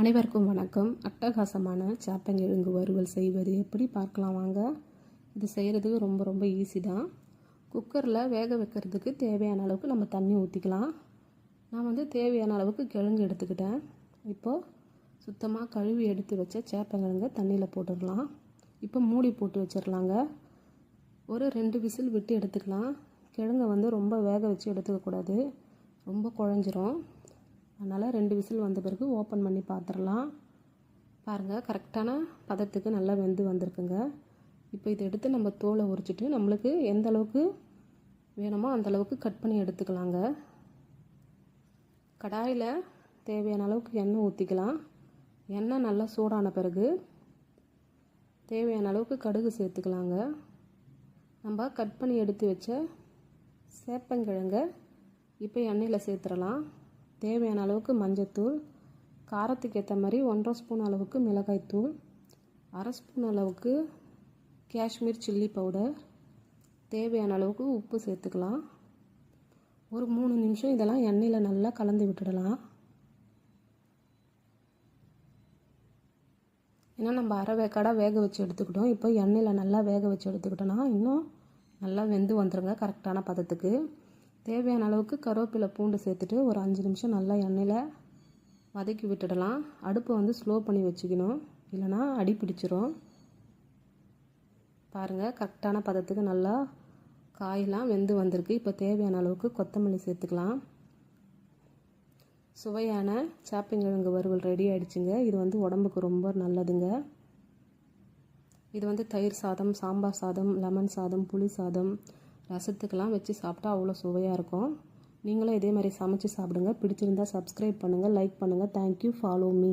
அனைவருக்கும் வணக்கம். அட்டகாசமான சாப்பங்கிழங்கு வறுவல் செய்வது எப்படி பார்க்கலாம் வாங்க. இது செய்கிறதுக்கு ரொம்ப ரொம்ப ஈஸி தான். குக்கரில் வேக வைக்கிறதுக்கு தேவையான அளவுக்கு நம்ம தண்ணி ஊற்றிக்கலாம் நான் வந்து தேவையான அளவுக்கு கிழங்கு எடுத்துக்கிட்டேன். இப்போது சுத்தமாக கழுவி எடுத்து வச்ச சேப்பங்கிழங்க தண்ணியில் போட்டுடலாம். இப்போ மூடி போட்டு வச்சிடலாங்க. ஒரு ரெண்டு விசில் விட்டு எடுத்துக்கலாம். கிழங்கை வந்து ரொம்ப வேக வச்சு எடுத்துக்கக்கூடாது. ரொம்ப குழஞ்சிரும். அதனால் ரெண்டு விசில் வந்த பிறகு ஓப்பன் பண்ணி பார்த்துடலாம் பாருங்கள் கரெக்டான பதத்துக்கு நல்லா வெந்து வந்திருக்குங்க. இப்போ இதை எடுத்து நம்ம தோலை உரிச்சிட்டு நம்மளுக்கு எந்த அளவுக்கு வேணுமோ அந்த அளவுக்கு கட் பண்ணி எடுத்துக்கலாங்க. கடாயில் தேவையான அளவுக்கு எண்ணெய் ஊற்றிக்கலாம் எண்ணெய் நல்லா சூடான பிறகு தேவையான அளவுக்கு கடுகு சேர்த்துக்கலாங்க. நம்ம கட் பண்ணி எடுத்து வச்ச சேப்பங்கிழங்க இப்போ எண்ணெயில் சேர்த்துடலாம். தேவையான அளவுக்கு மஞ்சத்தூள் காரத்துக்கு ஏற்ற மாதிரி ஒன்றரை ஸ்பூன் அளவுக்கு மிளகாய்த்தூள் அரை ஸ்பூன் அளவுக்கு காஷ்மீர் சில்லி பவுடர் தேவையான அளவுக்கு உப்பு சேர்த்துக்கலாம். ஒரு மூணு நிமிஷம் இதெல்லாம் எண்ணெயில் நல்லா கலந்து விட்டுடலாம். ஏன்னா நம்ம அரை வேக்காடா வேக வச்சு எடுத்துக்கிட்டோம். இப்போ எண்ணெயில் நல்லா வேக வச்சு எடுத்துக்கிட்டோன்னா இன்னும் நல்லா வெந்து வந்துடுங்க கரெக்டான பதத்துக்கு. தேவையான அளவுக்கு கருவேப்பிலை பூண்டு சேர்த்துட்டு ஒரு அஞ்சு நிமிஷம் நல்லா எண்ணெயில் வதக்கி விட்டுடலாம். அடுப்பை வந்து ஸ்லோ பண்ணி வச்சுக்கணும். இல்லைனா அடி பிடிச்சிரும். பாருங்கள் கரெக்டான பதத்துக்கு நல்லா காயெலாம் வெந்து வந்திருக்கு. இப்போ தேவையான அளவுக்கு கொத்தமல்லி சேர்த்துக்கலாம். சுவையான சாப்பிங்கிழங்கு வறுவல் ரெடி ஆகிடுச்சுங்க இது வந்து உடம்புக்கு ரொம்ப நல்லதுங்க. இது வந்து தயிர் சாதம் சாம்பார் சாதம் லெமன் சாதம் புளி சாதம் ரசத்துக்கெல்லாம் வச்சு சாப்பிட்டா அவ்வளோ சுவையாக இருக்கும். நீங்களும் இதே மாதிரி சமைச்சு சாப்பிடுங்க. பிடிச்சிருந்தா சப்ஸ்கிரைப் பண்ணுங்கள் லைக் பண்ணுங்கள் தேங்க்யூ ஃபாலோ மீ